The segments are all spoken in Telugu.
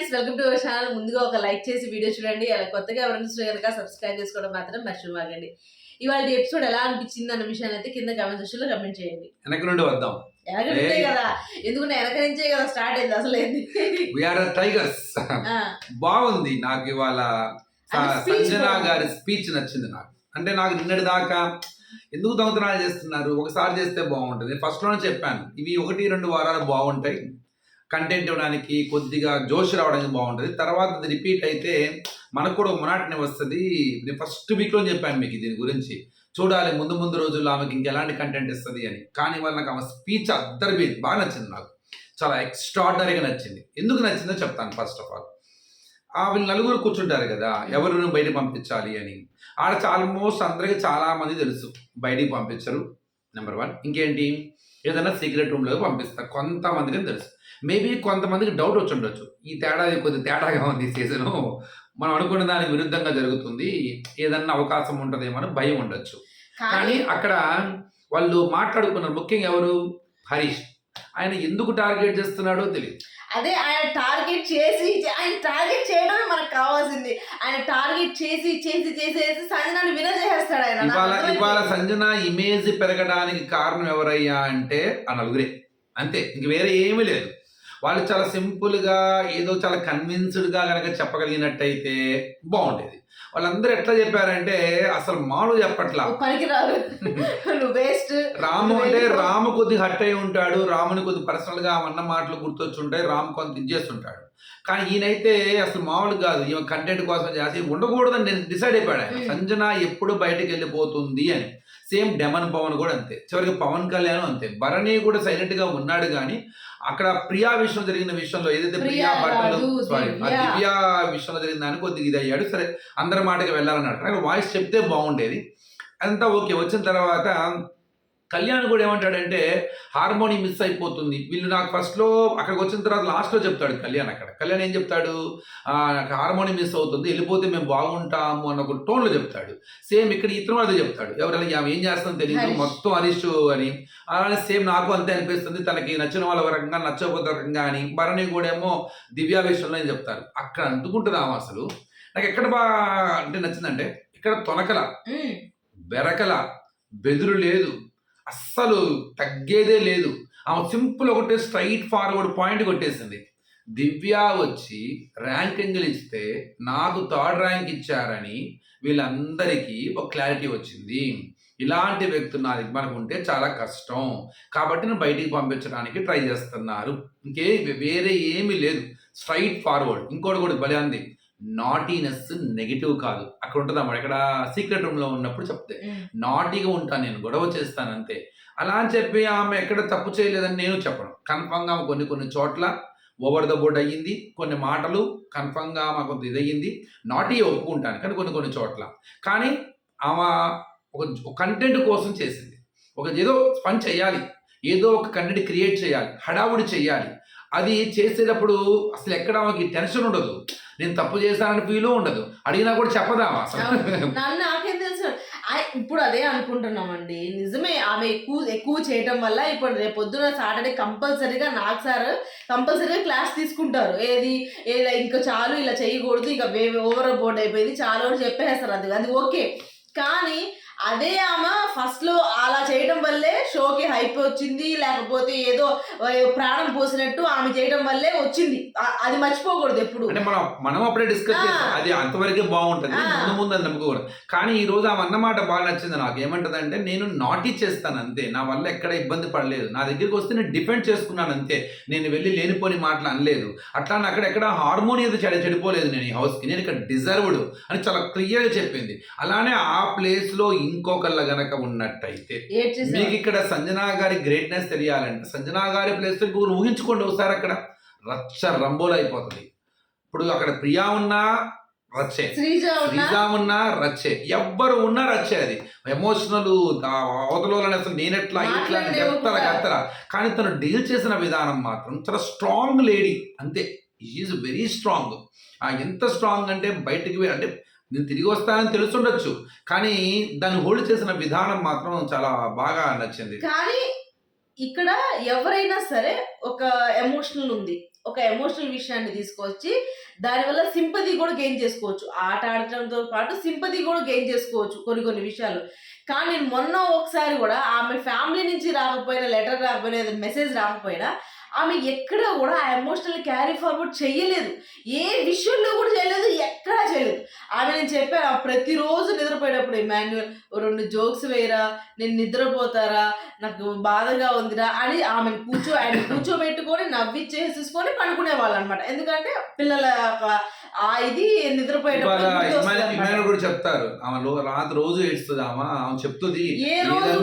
Friends welcome to our channel ముందుగా ఒక లైక్ చేసి వీడియో చూడండి. అలా కొత్తగా ఎవరైనా చూస్తే కనుక సబ్స్క్రైబ్ చేసుకోవడం మాత్రం మర్చిపోకండి ఇవాళ ఎపిసోడ్ ఎలా అనిపించింది అన్న విషయాన్ని అయితే కింద కామెంట్ సెక్షన్లో కమెంట్ చేయండి. వెనక నుండి వద్దాం. వెనక నుంచే కదా. ఎందుకంటే వెనక నుంచే కదా స్టార్ట్ అయింది అసలు ఏంది? వీఆర్ టైగర్స్ బాగుంది నాకు ఇవాళ. సంజన. గారి స్పీచ్ నచ్చింది నాకు. అంటే నాకు నిన్నటి దాకా ఎందుకు దొంగతనాలు చేస్తున్నారు? ఒకసారి చేస్తే బాగుంటుంది. ఫస్ట్లోనే చెప్పాను. ఇవి ఒకటి రెండు వారాలు బాగుంటాయి. కంటెంట్ ఇవ్వడానికి కొద్దిగా జోష్ రావడానికి బాగుంటుంది. తర్వాత అది రిపీట్ అయితే మనకు కూడా మొనాటిని వస్తుంది. నేను ఫస్ట్ వీక్లో చెప్పాను మీకు దీని గురించి. చూడాలి ముందు ముందు రోజుల్లో ఆమెకి ఇంకెలాంటి కంటెంట్ ఇస్తుంది అని. కానీ వాళ్ళ నాకు ఆమె స్పీచ్ అద్దరు బాగా నచ్చింది నాకు. చాలా ఎక్స్ట్రాడినరీగా నచ్చింది. ఎందుకు నచ్చిందో చెప్తాను ఫస్ట్ ఆఫ్ ఆల్ ఆ వీళ్ళు నలుగురు కూర్చుంటారు కదా ఎవరిని బయటకు పంపించాలి అని. ఆడ ఆల్మోస్ట్ అందరికి చాలా మంది తెలుసు. బయటికి పంపించరు. నెంబర్ వన్ ఇంకేంటి? ఏదైనా సీక్రెట్ రూమ్లోకి పంపిస్తారు. కొంతమందికి తెలుసు. మేబీ కొంతమందికి డౌట్ వచ్చి ఉండొచ్చు. ఈ తేడా కొద్ది తేడాగా ఉంది సీజన్ మనం అనుకున్న దానికి విరుద్ధంగా జరుగుతుంది. ఏదన్నా అవకాశం ఉంటుందేమో అని భయం ఉండొచ్చు. కానీ అక్కడ వాళ్ళు మాట్లాడుకున్నారు. ముఖ్యంగా ఎవరు? హరీష్. ఆయన ఎందుకు టార్గెట్ చేస్తున్నాడో తెలియదు అదే ఆయన టార్గెట్ చేసి ఆయన టార్గెట్ చేయడమే మనకు కావాల్సింది. ఆయన టార్గెట్ చేసి చేసి చేసి చేసి సంజనాన్ని విన చేసేస్తాడు ఆయన ఇవాళ. ఇవాళ సంజన ఇమేజ్ పెరగడానికి కారణం ఎవరయ్యా అంటే ఆ నలుగురే. అంతే. ఇంక వేరే ఏమీ లేదు. వాళ్ళు చాలా సింపుల్గా ఏదో చాలా కన్విన్స్డ్గా కనుక చెప్పగలిగినట్టయితే బాగుండేది. వాళ్ళందరూ ఎట్లా చెప్పారంటే అసలు మామూలు చెప్పట్లా. రాము అంటే రాము కొద్ది హట్ అయి ఉంటాడు రాముని కొద్ది పర్సనల్గా అన్న మాటలు గుర్తొచ్చుంటాయి రాము కొంత ఇది చేస్తుంటాడు. కానీ ఈయనైతే అసలు మామూలు కాదు ఈమె కంటెంట్ కోసం చేసి ఉండకూడదని నేను డిసైడ్ అయిపోయాడు. సంజన ఎప్పుడు బయటకు వెళ్ళిపోతుంది అని. సేమ్ డెమన్ పవన్ కూడా అంతే. చివరికి పవన్ కళ్యాణ్ అంతే. భరణి కూడా సైలెంట్గా ఉన్నాడు కానీ అక్కడ ప్రియా విషయం జరిగిన విషయంలో ఏదైతే ప్రియా బట్టలు సారీ దివ్య. విషయంలో జరిగిన దానికి కొద్దిగా ఇది అయ్యాడు. సరే అందరి మాటకి వెళ్ళాలన్నాడు. వాయిస్ చెప్తే బాగుండేది. అంతా ఓకే. వచ్చిన తర్వాత కళ్యాణ్ కూడా ఏమంటాడంటే హార్మోని మిస్ అయిపోతుంది. వీళ్ళు నాకు ఫస్ట్లో అక్కడికి వచ్చిన తర్వాత లాస్ట్లో చెప్తాడు కళ్యాణ్ అక్కడ. కళ్యాణ్ ఏం చెప్తాడు? "ఆ, నాకు హార్మోని మిస్ అవుతుంది. వెళ్ళిపోతే మేము బాగుంటాము అన్న ఒక టోన్లో చెప్తాడు. సేమ్ ఇక్కడ ఇతను కూడా అదే చెప్తాడు. ఎవరైనా ఆమె ఏం చేస్తుందో తెలియదు. మొత్తం హరీష్ అని. అలానే సేమ్ నాకు అంతే అనిపిస్తుంది. తనకి నచ్చిన వాళ్ళ రకంగా నచ్చకపోతే రకంగా అని. భరణి కూడా ఏమో దివ్యా విషయంలో అని చెప్తారు. అక్కడ అందుకుంటుంది ఆమె అసలు. నాకు ఎక్కడ బాగా అంటే నచ్చిందంటే ఇక్కడ తొనకల. బెరకల. బెదురు లేదు. అస్సలు తగ్గేదే లేదు. ఆమె సింపుల్ ఒకటే స్ట్రైట్ ఫార్వర్డ్ పాయింట్ కొట్టేసింది. దివ్య వచ్చి ర్యాంకింగ్లు ఇస్తే నాకు థర్డ్ ర్యాంక్ ఇచ్చారని వీళ్ళందరికీ ఒక క్లారిటీ వచ్చింది. ఇలాంటి వ్యక్తులు నా దగ్గర మనకు ఉంటే చాలా కష్టం. కాబట్టి నేను బయటికి పంపించడానికి ట్రై చేస్తున్నారు. ఇంకే వేరే ఏమీ లేదు. Straight forward. ఇంకోటి కూడా బలి అంది. నాటీనెస్ నెగిటివ్ కాదు. అక్కడ ఉంటుందన్నమాట ఇక్కడ సీక్రెట్ రూమ్లో ఉన్నప్పుడు చెప్తే. నాటీగా ఉంటాను నేను గొడవ చేస్తాను అంతే. అలా అని చెప్పి ఆమె ఎక్కడ తప్పు చేయలేదని నేను చెప్పను. కన్ఫామ్గా ఆమె కొన్ని కొన్ని చోట్ల ఓవర్ ద బోర్డ్ అయ్యింది. కొన్ని మాటలు కన్ఫామ్గా ఆమె కొంత ఇదయ్యింది. నాటీ ఒప్పుకుంటాను కానీ కొన్ని కొన్ని చోట్ల. కానీ ఆమె ఒక కంటెంట్ కోసం చేసింది. ఒక ఏదో పని చేయాలి. ఏదో ఒక కంటెంట్ క్రియేట్ చేయాలి. హడావుడి చేయాలి. అది చేసేటప్పుడు అసలు ఎక్కడ ఆమెకి టెన్షన్ ఉండదు. నేను తప్పు చేశానని ఫీలు ఉండదు. అడిగినా కూడా చెప్పదా నాకు నన్ను నాకేం తెలుసు? ఇప్పుడు అదే అనుకుంటున్నామండి. నిజమే ఆమె ఎక్కువ ఎక్కువ చేయటం వల్ల ఇప్పుడు రేపు పొద్దున సాటర్డే కంపల్సరీగా నాకు సార్ కంపల్సరీగా క్లాస్ తీసుకుంటారు. ఏది ఏదో ఇంకా చాలు ఇలా చేయకూడదు ఇంకా ఓవర్ బోర్డ్ అయిపోయింది చాలు అని చెప్పేస్తారు. అది అది ఓకే. కానీ అదే ఆమె ఫస్ట్లో అలా చేయడం వల్లే షోకి హైప్ వచ్చింది లేకపోతే ఏదో ప్రాణం పోసినట్టు ఆమె చేయడం వల్లే వచ్చింది. అది మర్చిపోకూడదు ఎప్పుడు. అంటే మనం మనం అప్పుడే డిస్కస్. చేస్తాం. అది అంతవరకే బాగుంటుంది. ముందు ముందు అది నమ్మకూడదు కానీ ఈ రోజు ఆమె అన్నమాట బాగా నచ్చింది నాకు. ఏమంటదంటే నేను నాటీ చేస్తాను అంతే. నా వల్ల ఎక్కడ ఇబ్బంది పడలేదు. నా దగ్గరికి వస్తే నేను డిఫెండ్ చేసుకున్నాను అంతే. నేను వెళ్ళి లేనిపోని మాటలు అనలేదు. అట్లా అని అక్కడ ఎక్కడ హార్మోని ఏదో చెడ చెడిపోలేదు నేను ఈ హౌస్కి నేను ఇక్కడ డిజర్వ్డ్ అని చాలా క్లియర్గా చెప్పింది. అలానే ఆ ప్లేస్లో ఇంకొకళ్ళ గనక ఉన్నట్టయితే మీకు ఇక్కడ సంజనా గారి గ్రేట్నెస్ తెలియాలంటే సంజనా గారి ప్లేస్ ఇంకొకరు ఊహించుకోండి ఒకసారి అక్కడ. రచ్చ రంబోలు అయిపోతుంది ఇప్పుడు అక్కడ ప్రియా ఉన్నా రచ్చే. శ్రీజ ఉన్న? రచ్చే. ఎవ్వరు ఉన్నా రచ్చే అది. ఎమోషనల్ అవతలని అసలు నేనెట్లా ఇట్లా కూడా. గత్తర కానీ తను డీల్ చేసిన విధానం మాత్రం చాలా స్ట్రాంగ్ లేడీ అంతే. ఈజ్ వెరీ స్ట్రాంగ్ ఎంత స్ట్రాంగ్ అంటే బయటికి అంటే నేను తిరిగి వస్తానని తెలుసుండొచ్చు. కానీ దాన్ని హోల్డ్ చేసిన విధానం మాత్రం చాలా బాగా నచ్చింది. కానీ ఇక్కడ ఎవరైనా సరే ఒక ఎమోషనల్ ఉంది. ఒక ఎమోషనల్ విషయాన్ని తీసుకొచ్చి దానివల్ల సింపతి కూడా గెయిన్ చేసుకోవచ్చు. ఆట ఆడటంతో పాటు సింపతి కూడా గెయిన్ చేసుకోవచ్చు కొన్ని కొన్ని విషయాలు. కానీ మొన్న ఒకసారి కూడా ఆమె ఫ్యామిలీ నుంచి రాకపోయినా లెటర్ రాకపోయినా మెసేజ్ రాకపోయినా ఆమె ఎక్కడ కూడా ఆ ఎమోషనల్ క్యారీ ఫార్వర్డ్ చేయలేదు ఏ విషయంలో కూడా చేయలేదు ఎక్కడా చేయలేదు. ఆమె నేను చెప్పాను ప్రతిరోజు నిద్రపోయేటప్పుడు మాన్యువల్ రెండు జోక్స్ వేయరా నేను నిద్రపోతారా? నాకు బాధగా ఉందిరా అని ఆమెను కూర్చో ఆయన కూర్చోబెట్టుకొని నవ్విచ్చేసేసుకొని పడుకునే వాళ్ళు అనమాట ఎందుకంటే పిల్లల ఆ ఇది నిద్రపోయేటప్పుడు కూడా చెప్తారు. ఆమె రాత్రి రోజు ఏడుస్తుంది ఆమె. ఆమె చెప్తుంది ఏ రోజు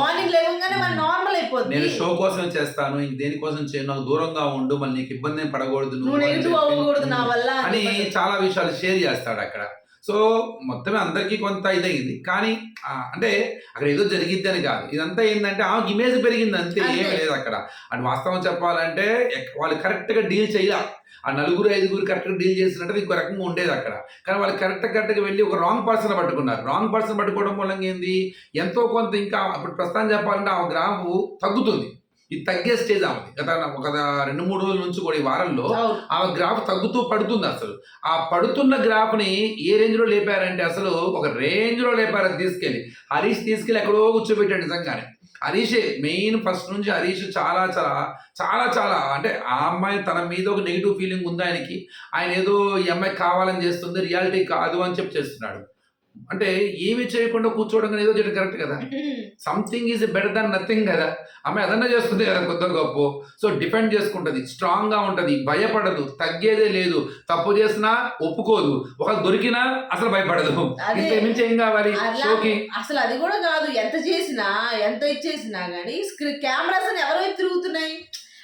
మార్నింగ్ లేవగానే మన నార్మల్ అయిపోద్ది. నేను షో కోసం చేస్తాను. ఇంక దేనికోసం చేయను? నాకు దూరంగా ఉండు. మళ్ళీ నీకు ఇబ్బంది పడకూడదు. నువ్వు నువ్వు అవ్వకూడదు నా వల్ల అని. చాలా విషయాలు షేర్ చేస్తాడు అక్కడ. సో మొత్తమే అందరికీ కొంత ఇదయింది. కానీ అంటే అక్కడ ఏదో జరిగిద్ది అని కాదు. ఇదంతా ఏంటంటే ఆమెకి ఇమేజ్ పెరిగింది అంతే. ఏం లేదు అక్కడ. అని వాస్తవం చెప్పాలంటే వాళ్ళు కరెక్ట్గా డీల్ చేయాల. ఆ నలుగురు ఐదుగురు కరెక్ట్గా డీల్ చేసినట్టు ఇంకో రకంగా ఉండేది అక్కడ. కానీ వాళ్ళు కరెక్ట్ కరెక్ట్గా వెళ్ళి ఒక రాంగ్ పర్సన్ పట్టుకున్నారు. రాంగ్ పర్సన్ పట్టుకోవడం మూలంగా ఏంది? ఎంతో కొంత ఇంకా అప్పుడు ప్రస్తుతం చెప్పాలంటే ఆ గ్రాఫ్ తగ్గుతుంది. ఇది తగ్గే స్టేజ్ ఆమెది గత ఒక రెండు మూడు రోజుల నుంచి కూడా ఈ వారంలో. ఆ గ్రాఫ్ తగ్గుతూ పడుతుంది అసలు. ఆ పడుతున్న గ్రాఫ్ని ఏ రేంజ్లో లేపారంటే అసలు ఒక రేంజ్లో లేపారు అది తీసుకెళ్ళి హరీష్ తీసుకెళ్ళి ఎక్కడో కూర్చోబెట్టాడు నిజంగానే. హరీషే మెయిన్ ఫస్ట్ నుంచి హరీష్ చాలా చాలా చాలా చాలా అంటే ఆ అమ్మాయి తన మీద ఒక నెగిటివ్ ఫీలింగ్ ఉంది ఆయనకి. ఆయన ఏదో ఈ అమ్మాయి కావాలని చేస్తుంది రియాలిటీ కాదు అని చెప్పి చేస్తున్నాడు. అంటే ఏమి చేయకుండా కూర్చోవడం కానీ ఏదో చేయడం కరెక్ట్ కదా. Something is better than nothing కదా. అమ్మాయి అదన్నా చేస్తుంది కదా కొత్త గొప్ప. సో డిఫెండ్ చేసుకుంటది స్ట్రాంగ్గా ఉంటది భయపడదు తగ్గేదే లేదు. తప్పు చేసినా ఒప్పుకోదు. ఒక దొరికినా అసలు భయపడదు. మించి ఏం కావాలి? షోకి. అసలు అది కూడా కాదు. ఎంత చేసినా ఎంత ఇచ్చేసినా గానీ కెమెరాస్ అని ఎవరి వైపు తిరుగుతున్నాయి?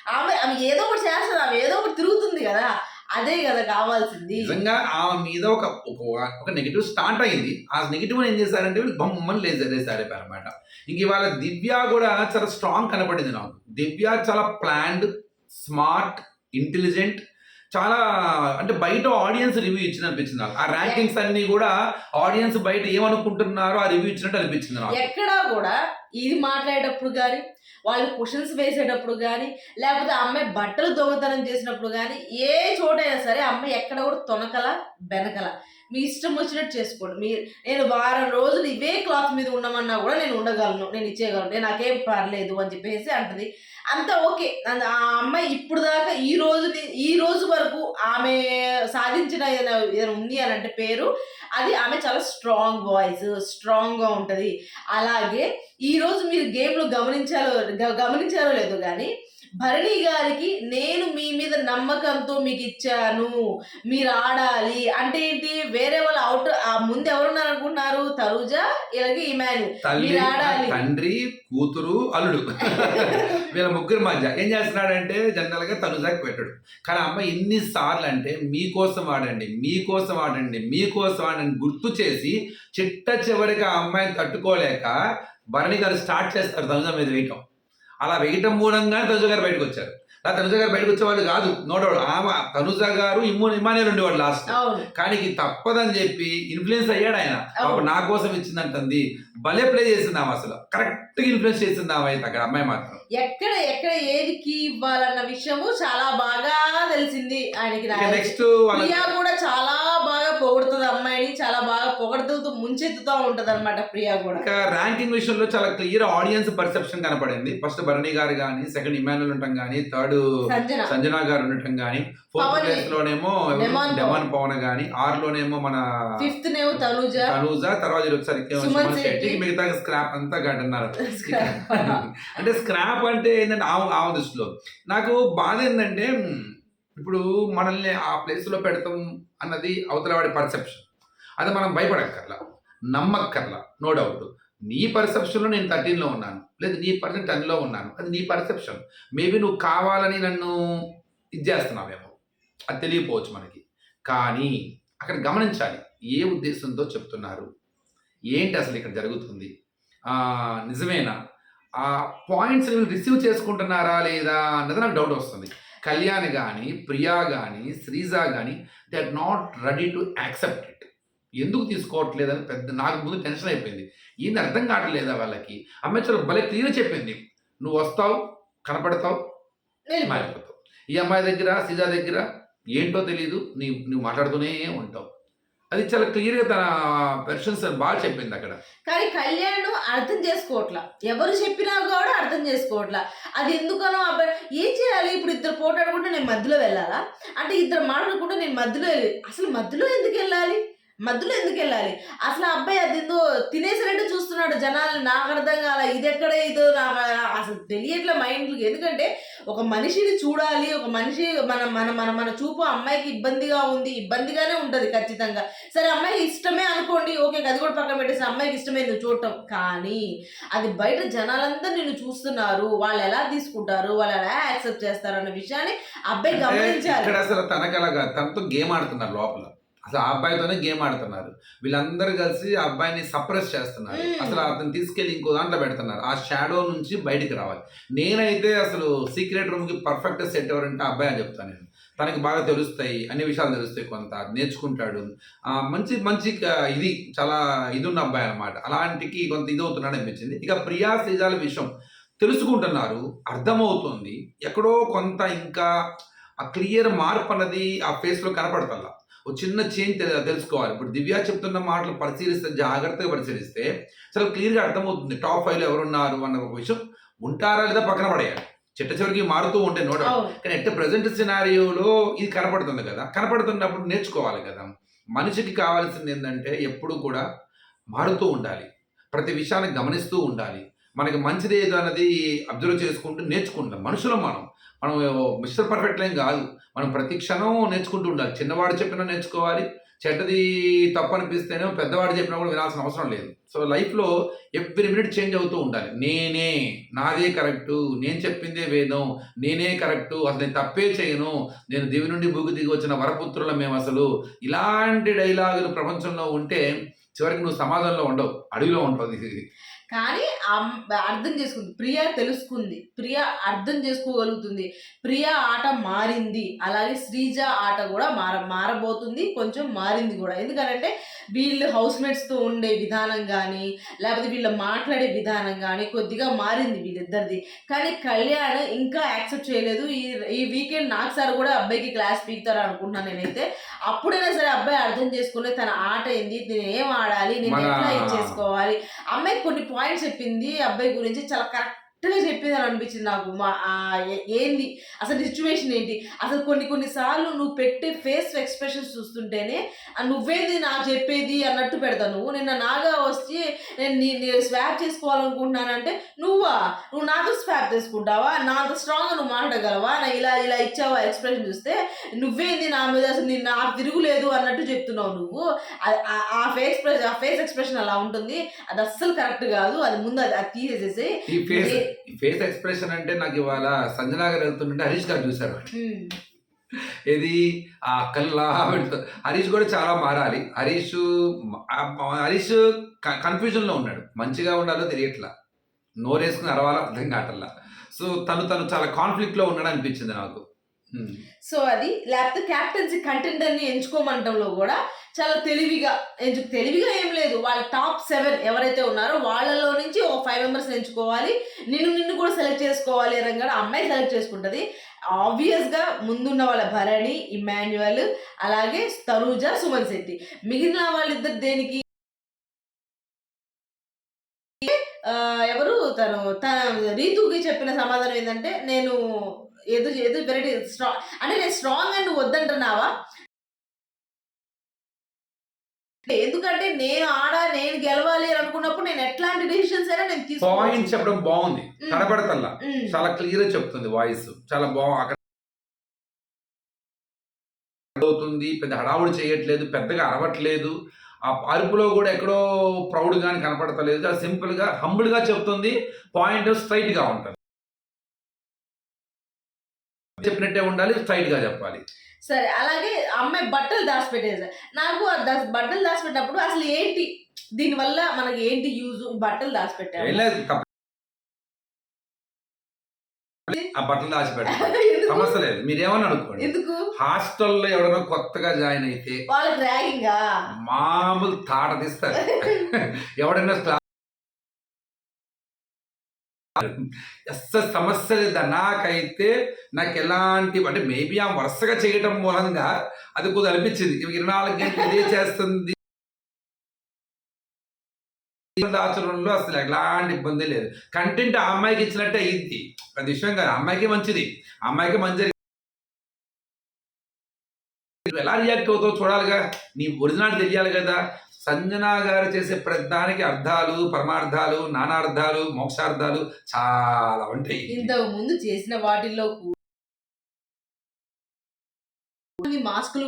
ఆమె ఆమె ఏదో ఒకటి చేస్తుంది ఆమె ఏదో ఒకటి తిరుగుతుంది కదా. అదే కదా కావాల్సింది. నిజంగా ఆమె మీద ఒక ఒక- నెగిటివ్ స్టార్ట్ అయింది. ఆ నెగిటివ్ ఏం చేశారంటే వీళ్ళు బొమ్మని లేసారు అనమాట ఇంక ఇవాళ దివ్య కూడా చాలా స్ట్రాంగ్ కనపడింది నాకు. దివ్య చాలా ప్లాన్డ్ స్మార్ట్ ఇంటెలిజెంట్ చాలా అంటే బయట ఆడియన్స్ రివ్యూ ఇచ్చిన అనిపించింది నాకు. ఆ ర్యాంకింగ్స్ అన్ని కూడా ఆడియన్స్ బయట ఏమనుకుంటున్నారో ఆ రివ్యూ ఇచ్చినట్టు అనిపించింది నాకు. ఎక్కడా కూడా ఇది మాట్లాడేటప్పుడు కానీ వాళ్ళు క్వశ్చన్స్ వేసేటప్పుడు కానీ లేకపోతే అమ్మాయి బట్టలు దొంగతనం చేసినప్పుడు కానీ ఏ చోటైనా సరే అమ్మాయి ఎక్కడ కూడా తొనకల బెనకల. మీ ఇష్టం వచ్చినట్టు చేసుకోండి. మీరు నేను వారం రోజులు ఇవే క్లాత్ మీద ఉండమన్నా కూడా నేను ఉండగలను నేను ఇచ్చేయగలను నేను నాకేం పర్లేదు అని చెప్పేసి అంటది. అంతా ఓకే. ఆ అమ్మాయి ఇప్పుడు దాకా ఈ రోజు ఈ రోజు వరకు ఆమె సాధించిన ఏదైనా ఏదైనా ఉంది అని అంటే పేరు అది ఆమె చాలా స్ట్రాంగ్ వాయిస్ స్ట్రాంగ్గా ఉంటుంది. అలాగే ఈరోజు మీరు గేమ్లో గమనించాలో గమనించారో గమనించారో లేదో కానీ భరణి గారికి నేను మీ మీద నమ్మకంతో మీకు ఇచ్చాను. మీరు ఆడాలి. అంటే ఏంటి? వేరే వాళ్ళు అవుట్ ఆ ముందు ఎవరున్నారు అనుకుంటున్నారు తరుజ ఇలాగే ఇమాను మీరు ఆడాలి. తండ్రి కూతురు అల్లుడు. వీళ్ళ ముగ్గురు మధ్య. ఏం చేస్తున్నాడంటే జనరల్గా తనుజాకి పెట్టాడు. కానీ అమ్మ ఎన్ని సార్లు అంటే మీకోసం ఆడండి మీకోసం ఆడండి మీకోసం ఆడండి గుర్తు చేసి చిట్ట చివరికి ఆ అమ్మాయిని తట్టుకోలేక భరణి గారు స్టార్ట్ చేస్తారు తనుజ మీద వేయటం. అలా వేయటం మూలంగా తనుజ గారు బయటకు వచ్చారు. ఆ తనుజ గారు బయటకు వచ్చేవాళ్ళు కాదు నోడవాడు ఆమె తనుజ గారు ఇమ్ము ఇమానే ఉండేవాడు లాస్ట్ కానీ తప్పదని చెప్పి ఇన్ఫ్లుయెన్స్ అయ్యాడు ఆయన. నా కోసం ఇచ్చిందంటుంది. భలే ప్లే చేసింది అసలు. కరెక్ట్గా ఇన్ఫ్లుయెన్స్ చేసింది అయితే అక్కడ అమ్మాయి మాత్రం. ఎక్కడ ఎక్కడ ఏది కీ ఇవ్వాలన్న విషయము చాలా బాగా తెలిసింది ఆయనకి నెక్స్ట్ ప్రియా కూడా చాలా బాగా పొగుడుతుంది అమ్మాయిని చాలా బాగా పొగడుతూ ముంచెత్తుతూ ఉంటది అనమాట ప్రియా కూడా. ఇంకా ర్యాంకింగ్ విషయంలో చాలా క్లియర్ ఆడియన్స్ పర్సెప్షన్ కనపడింది. ఫస్ట్ భరణి గారు కానీ సెకండ్ ఇమానుల్ ఉండటం కానీ థర్డ్ సంజన. సంజన గారు ఉండటం కానీ ఫోర్త్ ప్లేస్ లోనేమో డెమాన్ పవన్. గాని ఆర్ లోనేమో మన ఫిఫ్త్ నేమో తనుజ. తనూజ తర్వాత వచ్చేసరికి శెట్టి. మిగతా స్క్రాప్ అంతా గంటున్నారు అంటే స్క్రాప్ అంటే ఏంటంటే ఆమె దృష్టిలో. నాకు బాధ ఏంటంటే ఇప్పుడు మనల్ని ఆ ప్లేస్లో పెడతాం అన్నది అవతల వాడి పర్సెప్షన్ అది మనం భయపడక్కర్లా. నమ్మక్కర్లా. నో డౌట్ నీ పర్సెప్షన్లో నేను థర్టీన్లో ఉన్నాను. లేదు నీ పర్సెంట్ టెన్లో ఉన్నాను. అది నీ పర్సెప్షన్ మేబీ నువ్వు కావాలని నన్ను ఇది చేస్తున్నావేమో. అది తెలియపోవచ్చు మనకి. కానీ అక్కడ గమనించాలి ఏ ఉద్దేశంతో చెప్తున్నారు? ఏంటి అసలు ఇక్కడ జరుగుతుంది? నిజమేనా? ఆ పాయింట్స్ వీళ్ళు రిసీవ్ చేసుకుంటున్నారా లేదా అన్నది నాకు డౌట్ వస్తుంది. కళ్యాణ్ కానీ ప్రియా కానీ శ్రీజ కానీ they are not ready to accept it ఎందుకు తీసుకోవట్లేదని పెద్ద నాకు ముందు టెన్షన్ అయిపోయింది. ఏంది అర్థం కావట్లేదా వాళ్ళకి? అమ్మాయి భలే క్లియర్ చెప్పింది. నువ్వు వస్తావు కనపడతావు నేను మారిపోతావు. ఈ అమ్మాయి దగ్గర సిజా దగ్గర ఏంటో తెలియదు నీ నువ్వు మాట్లాడుతూనే ఉంటావు. అది చాలా క్లియర్గా తన వెర్షన్స్ బాగా చెప్పింది అక్కడ. కానీ కళ్యాణ్ అర్థం చేసుకోవట్లా. ఎవరు చెప్పినా కూడా అర్థం చేసుకోవట్లా. అది ఎందుకనో అబ్బాయి ఏం చేయాలి? ఇప్పుడు ఇద్దరు పోటాడుకుంటే నేను మధ్యలో వెళ్ళాలా? అంటే ఇద్దరు మాట్లాడుకుంటే నేను మధ్యలో వెళ్ళి- అసలు మధ్యలో ఎందుకు వెళ్ళాలి? మధ్యలో ఎందుకు వెళ్ళాలి? అసలు ఆ అబ్బాయి అది ఏందో తినేసినట్టు చూస్తున్నాడు జనాలు నాకు అర్థం కాల ఇది ఎక్కడ ఇదో నాకు అసలు తెలియట్లే మైండ్ ఎందుకంటే ఒక మనిషిని చూడాలి ఒక మనిషి మన మన మన మన చూపు అమ్మాయికి ఇబ్బందిగా ఉంది ఇబ్బందిగానే ఉంటుంది ఖచ్చితంగా. సరే అమ్మాయికి ఇష్టమే అనుకోండి ఓకే అది కూడా పక్కన పెట్టేసి అమ్మాయికి ఇష్టమే నువ్వు చూడటం. కానీ అది బయట జనాలందరూ నిన్ను చూస్తున్నారు వాళ్ళు ఎలా తీసుకుంటారు వాళ్ళు ఎలా యాక్సెప్ట్ చేస్తారు అన్న విషయాన్ని అబ్బాయి గమనించాలి. అసలు తనకు అలాగా తనతో గేమ్ ఆడుతున్నారు లోపల. అసలు ఆ అబ్బాయితోనే గేమ్ ఆడుతున్నారు. వీళ్ళందరూ కలిసి ఆ అబ్బాయిని సప్రెస్ చేస్తున్నారు. అసలు అతను తీసుకెళ్ళి ఇంకో దాంట్లో పెడుతున్నారు. ఆ షాడో నుంచి బయటికి రావాలి. నేనైతే అసలు సీక్రెట్ రూమ్కి పర్ఫెక్ట్ సెట్ ఎవరంటే అబ్బాయి అని చెప్తాను నేను. తనకి బాగా తెలుస్తాయి అన్ని విషయాలు తెలుస్తాయి కొంత. నేర్చుకుంటాడు. ఆ మంచి మంచి ఇది. చాలా ఇది ఉన్న అబ్బాయి అనమాట అలాంటికి కొంత ఇది అవుతున్నాడు అనిపించింది. ఇక ప్రియా శ్రీజాల విషయం తెలుసుకుంటున్నారు. అర్థమవుతుంది. ఎక్కడో కొంత ఇంకా ఆ క్లియర్ మార్పు అన్నది ఆ ఫేస్లో కనపడతల్లా. ఒక చిన్న చేంజ్ తెలుసుకోవాలి. ఇప్పుడు దివ్య చెప్తున్న మాటలు పరిశీలిస్తే జాగ్రత్తగా పరిశీలిస్తే చాలా క్లియర్గా అర్థమవుతుంది. టాప్ ఫైవ్లో ఎవరున్నారు అన్న ఒక విషయం ఉంటారా లేదా పక్కన పడేయాలి. చిట్ట చివరికి మారుతూ ఉంటే నోట. కానీ ఎట్ ప్రజెంట్ సినారియోలో ఇది కనపడుతుంది కదా. కనపడుతున్నప్పుడు నేర్చుకోవాలి కదా. మనిషికి కావాల్సింది ఏంటంటే ఎప్పుడు కూడా మారుతూ ఉండాలి. ప్రతి విషయాన్ని గమనిస్తూ ఉండాలి. మనకి మంచిది ఏదో అన్నది అబ్జర్వ్ చేసుకుంటూ నేర్చుకుంటాం. మనుషులం మనం. మనం మిస్టర్ పర్ఫెక్ట్ ఏం కాదు. మనం ప్రతి క్షణం నేర్చుకుంటూ ఉండాలి. చిన్నవాడు చెప్పినా నేర్చుకోవాలి. చెడ్డది తప్పు అనిపిస్తేనే పెద్దవాడు చెప్పినా కూడా వినాల్సిన అవసరం లేదు. సో లైఫ్లో ఎవ్రీ మినిట్ చేంజ్ అవుతూ ఉండాలి. నేనే నాదే కరెక్టు నేను చెప్పిందే వేదం నేనే కరెక్టు అసలు నేను తప్పే చేయను నేను దివి నుండి భూగి దిగి వచ్చిన వరపుత్రుల మేము అసలు. ఇలాంటి డైలాగులు ప్రపంచంలో ఉంటే చివరికి నువ్వు సమాజంలో ఉండవు అడవిలో ఉంటుంది కానీ అర్థం చేసుకుంది. ప్రియ తెలుసుకుంది. ప్రియ అర్థం చేసుకోగలుగుతుంది. ప్రియ ఆట మారింది. అలాగే శ్రీజ ఆట కూడా మార మారబోతుంది. కొంచెం మారింది కూడా. ఎందుకంటే వీళ్ళు హౌస్ మేట్స్తో ఉండే విధానం కానీ లేకపోతే వీళ్ళు మాట్లాడే విధానం కానీ కొద్దిగా మారింది వీళ్ళిద్దరిది. కానీ కళ్యాణ్ ఇంకా యాక్సెప్ట్ చేయలేదు. ఈ ఈ వీకెండ్ నాకు సార్ కూడా అబ్బాయికి క్లాస్ పీకుతారు అనుకుంటున్నాను నేనైతే. అప్పుడైనా సరే అబ్బాయి అర్థం చేసుకుని తన ఆట ఏంది? నేను ఏం ఆడాలి? నేను ఎట్లా ఇది చేసుకోవాలి? అమ్మాయి కొన్ని పాయింట్ చెప్పింది అబ్బాయి గురించి చాలా కరెక్ట్గా చెప్పింది అని అనిపించింది నాకు. మా ఏంది? అసలు సిచ్యువేషన్ ఏంటి? అసలు కొన్ని కొన్ని సార్లు నువ్వు పెట్టే ఫేస్ ఎక్స్ప్రెషన్స్ చూస్తుంటేనే నువ్వేది నాకు చెప్పేది? అన్నట్టు పెడతావు నువ్వు నిన్న నాగా వచ్చి నేను నీ నేను స్వాప్ చేసుకోవాలనుకుంటున్నానంటే నువ్వా? నువ్వు నాతో స్వాప్ చేసుకుంటావా? నాతో స్ట్రాంగ్గా నువ్వు మాట్లాడగలవా? నా ఇలా ఇలా ఇచ్చావా ఎక్స్ప్రెషన్ చూస్తే నువ్వేంది నా మీద అసలు నేను నాకు తిరుగులేదు అన్నట్టు చెప్తున్నావు నువ్వు. ఆ- ఫేస్ ఆ ఫేస్ ఎక్స్ప్రెషన్ అలా ఉంటుంది. అది అస్సలు కరెక్ట్ కాదు. అది ముందు అది అది తీసేసేసి ఫేస్ ఎక్స్ప్రెషన్ అంటే నాకు ఇవాళ సంజనా గారు వెళ్తుంటే హరీష్ గారు చూశారు. ఇది ఆ కల్లా హరీష్ కూడా చాలా మారాలి. హరీష్ హరీష్ కన్ఫ్యూజన్లో ఉన్నాడు. మంచిగా ఉండాలో తెలియట్లా. నోరేసుకుని అరవాలో? అర్థం కావట్లా. సో తను తను చాలా కాన్ఫ్లిక్ట్లో ఉన్నాడు అనిపించింది నాకు. సో అది లేకపోతే క్యాప్టెన్సీ కంటెండర్ని ఎంచుకోమంటంలో కూడా చాలా తెలివిగా ఎంచు తెలివిగా ఏం లేదు. వాళ్ళ టాప్ సెవెన్ ఎవరైతే ఉన్నారో వాళ్ళలో నుంచి ఓ ఫైవ్ మెంబర్స్ ఎంచుకోవాలి. నిన్ను నిన్ను కూడా సెలెక్ట్ చేసుకోవాలి అని కూడా అమ్మాయి సెలెక్ట్ చేసుకుంటుంది. ఆబ్వియస్గా ముందున్న వాళ్ళ భరణి ఇమాన్యువల్ అలాగే తనూజ సుమన్ శెట్టి. మిగిలిన వాళ్ళిద్దరు దేనికి? ఎవరు? తను తన రీతుకి చెప్పిన సమాధానం ఏంటంటే నేను ఏదో ఏదో వెరైటీ స్ట్రాంగ్ అంటే నేను స్ట్రాంగ్ అండ్ వద్దంటున్నావా? ఎందుకంటే నేను ఆడ నేను గెలవాలి అని అనుకున్నప్పుడు నేను ఎట్లాంటి డిసిషన్స్ అయినా నేను పాయింట్ తీసుకోవాలి చెప్పడం బాగుంది ఉమ్. కనపడతల్లా చాలా క్లియర్ చెప్తుంది వాయిస్ చాలా బాగు అక్కడ అవుతుంది. పెద్ద హడావుడి చేయట్లేదు పెద్దగా అరవట్లేదు. ఆ అరుపులో కూడా ఎక్కడో ప్రౌడ్ గాని కనపడతలేదు. సింపుల్గా హంబుల్గా చెప్తుంది. పాయింట్ స్ట్రైట్గా ఉంటుంది. చెప్పినట్టే ఉండాలి స్ట్రైట్గా చెప్పాలి. సరే అలాగే అమ్మాయి బట్టలు దాచిపెట్టేది నాకు బట్టలు దాచిపెట్టినప్పుడు అసలు ఏంటి దీనివల్ల మనకి ఏంటి యూజ్? బట్టలు తప్ప- ఆ బట్టలు దాచిపెట్టాలి? సమస్య లేదు. మీరేమని అనుకోండి? ఎందుకు? హాస్టల్లో ఎవరైనా కొత్తగా జాయిన్ అయితే మామూలు తాట తీస్తారు. ఎవడైనా అస్సలు సమస్య లేదా నాకైతే నాకు ఎలాంటి అంటే మేబీ ఆ వరుసగా చేయటం మూలంగా అది కొద్దిగా అనిపించింది. ఇరవై నాలుగు గంటలు ఇదే చేస్తుంది. ఆచరణలో అసలు ఎలాంటి ఇబ్బంది లేదు. కంటెంట్ ఆ అమ్మాయికి ఇచ్చినట్టే అయింది అది విషయం కాదు. అమ్మాయికి మంచిది. అమ్మాయికి మంచిది ఎలా రియాక్ట్ అవుతావు చూడాలిగా. నీ ఒరిజినల్ తెలియాలి కదా. సంజన గారు చేసే ప్రతిదానికి అర్థాలు పరమార్థాలు నానార్థాలు మోక్షార్థాలు చాలా ఉంటాయి. ఇంతకు ముందు చేసిన వాటిల్లో మాస్కులు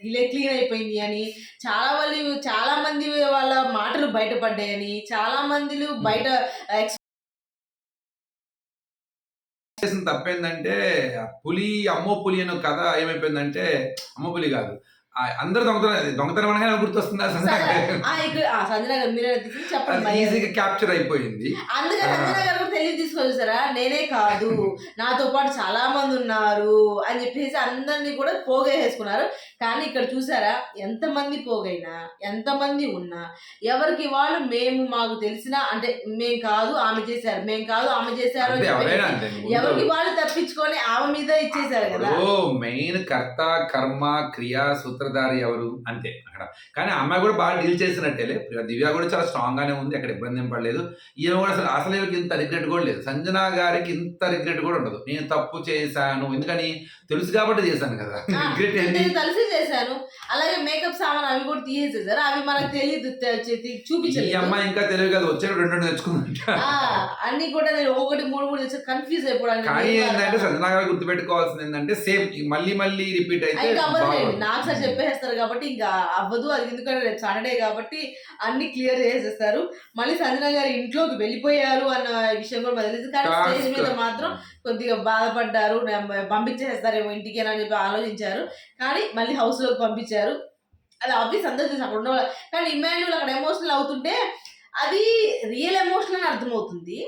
క్లీన్ అయిపోయింది అని చాలా మంది చాలా మంది వాళ్ళ మాటలు బయటపడ్డాయని చాలా మంది బయట చేసిన తప్పేందంటే పులి అమ్మో పులి అనే కథ ఏమైపోయిందంటే అమ్మో పులి కాదు. అందరు దొంగతనం దొంగతనం అనగానే గుర్తొస్తుంది ఆ సంజన ఆ, ఇక్కడ ఆ సంజన గారు మీరు చెప్పండి. ఈజీగా క్యాప్చర్ అయిపోయింది అందుకని కూడా తెలివి తీసుకొచ్చారా నేనే కాదు. నాతో పాటు చాలా మంది ఉన్నారు అని చెప్పేసి అందరినీ కూడా పోగేసుకున్నారు కానీ ఇక్కడ చూసారా? ఎంతమంది పోగైనా ఎంతమంది ఉన్నా ఎవరికి వాళ్ళు మేము మాకు తెలిసిన అంటే మేం కాదు ఆమె చేశారు. మేం కాదు ఆమె చేశారు ఎవరికి వాళ్ళు తప్పించుకొని ఆమె మీద ఇచ్చేసారు కదా. ఓ మెయిన్ కర్త కర్మ క్రియ సూత్రధారి ఎవరు? అంతే అక్కడ. కానీ అమ్మాయి కూడా బాగా డీల్ చేసినట్టేలే. దివ్య కూడా చాలా స్ట్రాంగ్ గానే ఉంది అక్కడ ఇబ్బంది ఏం పడలేదు. ఈమె కూడా అసలు అసలు ఇంత రిగ్రెట్ కూడా లేదు. సంజన గారికి ఇంత రిగ్రెట్ కూడా ఉండదు. నేను తప్పు చేశాను. ఎందుకని? తెలుసు కాబట్టి చేశాను కదా. రిగ్రెట్ నేను కలిసి చేశాను. అలాగే మేకప్ సామాన్ అవి కూడా తీసేసారు అవి మనకు తెలియదు ఈ చూపించలేదు. అమ్మాయి ఇంకా తెలియదు కదా. వచ్చాడు రెండు రెండు తెచ్చుకుందంట అన్ని కూడా నేను ఒకటి మూడు మూడు తెచ్చి కన్ఫ్యూజ్ అయిపోవడానికి కానీ ఏంటంటే సంజన గారు గుర్తుపెట్టుకోవాల్సింది ఏంటంటే సేమ్ మళ్ళీ మళ్ళీ రిపీట్ అయితే. నాకు సార్ చెప్పేస్తారు కాబట్టి ఇంకా అవ్వదు. అది ఎందుకంటే రేపు సాటర్డే కాబట్టి అన్ని క్లియర్ చేసేస్తారు. మళ్ళీ సంజన గారు ఇంట్లోకి వెళ్ళిపోయారు అన్న విషయం కూడా మనకు తెలియదు. కానీ స్టేజ్ మీద మాత్రం కొద్దిగా బాధపడ్డారు పంపించేస్తారేమో ఇంటికి అని చెప్పి ఆలోచించారు. కానీ మళ్ళీ హౌస్లోకి పంపించారు. అది ఆఫీస్ అందరూ అక్కడ ఉండవాలి కానీ ఇమాన్యుల్ అక్కడ ఎమోషనల్ అవుతుంటే అది రియల్ ఎమోషన్ అని అర్థమవుతుంది.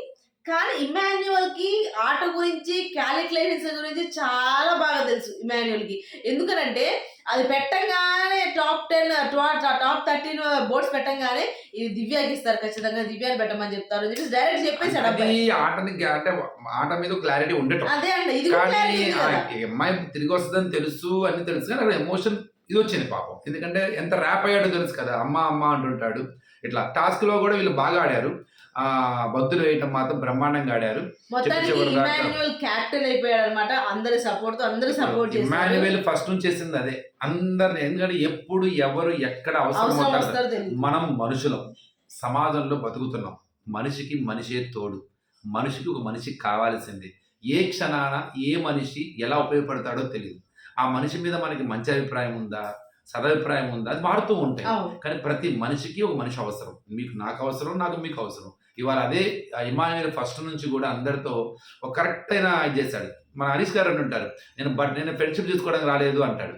కానీ ఇమాన్యువల్కి ఆట గురించి క్యాలిక్యులేషన్స్ గురించి చాలా బాగా తెలుసు ఇమాన్యువల్కి ఎందుకనంటే అది పెట్టంగానే top ten top thirteen boards పెట్టంగానే ఇది దివ్యాకి ఇస్తారు ఖచ్చితంగా. దివ్యాని పెట్టమని చెప్తారు అని చెప్పేసి డైరెక్ట్ చెప్పేశాడు అది అబ్బాయి. ఆటని అంటే ఆట మీద క్లారిటీ ఉండటం అదే అండి ఇది అమ్మాయి తిరిగి వస్తుందని తెలుసు అన్ని తెలుసు కానీ అక్కడ ఎమోషన్ ఇది వచ్చింది పాపం. ఎందుకంటే ఎంత ర్యాప్ అయ్యాడో తెలుసు కదా అమ్మ అమ్మ అంటుంటాడు. ఇట్లా టాస్క్లో కూడా వీళ్ళు బాగా ఆడారు. ఆ బద్దులు వేయటం మాత్రం బ్రహ్మాండంగా ఆడారు. క్యాప్టెన్ అయిపోయాడు అనమాట అందరి సపోర్ట్తో అందరూ సపోర్ట్ చేశారు ఇమాన్యువల్ ఫస్ట్ నుంచి చేసింది అదే. అందరిని ఎందుకంటే ఎప్పుడు ఎవరు ఎక్కడ అవసరం అవుతారు మనం మనుషులం. సమాజంలో బతుకుతున్నాం. మనిషికి మనిషే తోడు. మనిషికి ఒక మనిషి కావాల్సింది. ఏ క్షణాన ఏ మనిషి ఎలా ఉపయోగపడతాడో తెలియదు ఆ మనిషి మీద మనకి మంచి అభిప్రాయం ఉందా? సదభిప్రాయం ఉందా? అది మారుతూ ఉంటాయి. కానీ ప్రతి మనిషికి ఒక మనిషి అవసరం. మీకు నాకు అవసరం నాకు మీకు అవసరం. ఇవాళ అదే ఇమానుయల్ ఫస్ట్ నుంచి కూడా అందరితో ఒక కరెక్ట్ అయిన ఇది చేశాడు మన హరీష్ గారు అని ఉంటారు. నేను బట్ నేను ఫ్రెండ్షిప్ చేసుకోవడానికి రాలేదు అంటాడు.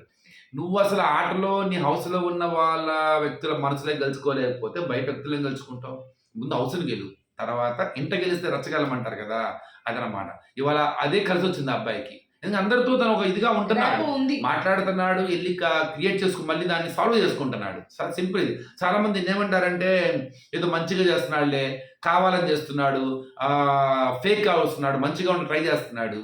నువ్వు అసలు ఆటలో నీ హౌస్లో ఉన్న వాళ్ళ వ్యక్తుల మనసులో గెలుచుకోలేకపోతే బయట వ్యక్తులను గెలుచుకుంటావు ముందు హౌస్ని గెలు. తర్వాత ఇంట గెలిస్తే రచ్చగలమంటారు కదా? అదనమాట. ఇవాళ అదే కలిసి వచ్చింది అబ్బాయికి. ఎందుకంటే అందరితో తను ఒక ఇదిగా ఉంటున్నాడు. మాట్లాడుతున్నాడు వెళ్ళి క్రియేట్ చేసుకుని మళ్ళీ దాన్ని సాల్వ్ చేసుకుంటున్నాడు. చాలా సింపుల్ ఇది. చాలా మంది ఏమంటారంటే ఏదో మంచిగా చేస్తున్నాడులే కావాలని చేస్తున్నాడు ఆ ఫేక్ కావస్తున్నాడు మంచిగా ఉండి ట్రై చేస్తున్నాడు.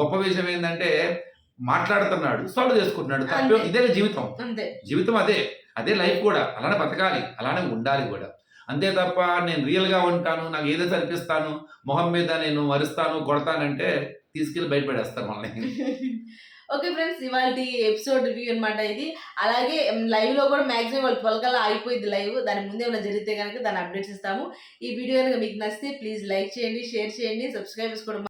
గొప్ప విషయం ఏంటంటే మాట్లాడుతున్నాడు సాల్వ్ చేసుకుంటున్నాడు. తప్పే. ఇదే జీవితం. జీవితం అదే. అదే లైఫ్ కూడా. అలానే బతకాలి. అలానే ఉండాలి కూడా. అంతే తప్ప నేను రియల్గా ఉంటాను నాకు ఏదో సరిపిస్తాను మొహం మీద నేను మరుస్తాను కొడతానంటే తీసుకెళ్ళి బయటపడేస్తాను మనల్ని. ఓకే ఫ్రెండ్స్ ఇవాళ ఎపిసోడ్ రివ్యూ అనమాట ఇది. అలాగే లైవ్లో కూడా మాక్సిమం వాళ్ళు పొలకల్లా కల్లా అయిపోయింది లైవ్ దాని ముందే ఏమైనా జరిగితే కనుక దాన్ని అప్డేట్స్ ఇస్తాము ఈ వీడియో కనుక మీకు నచ్చితే ప్లీజ్ లైక్ చేయండి షేర్ చేయండి సబ్స్క్రైబ్ చేసుకోవడం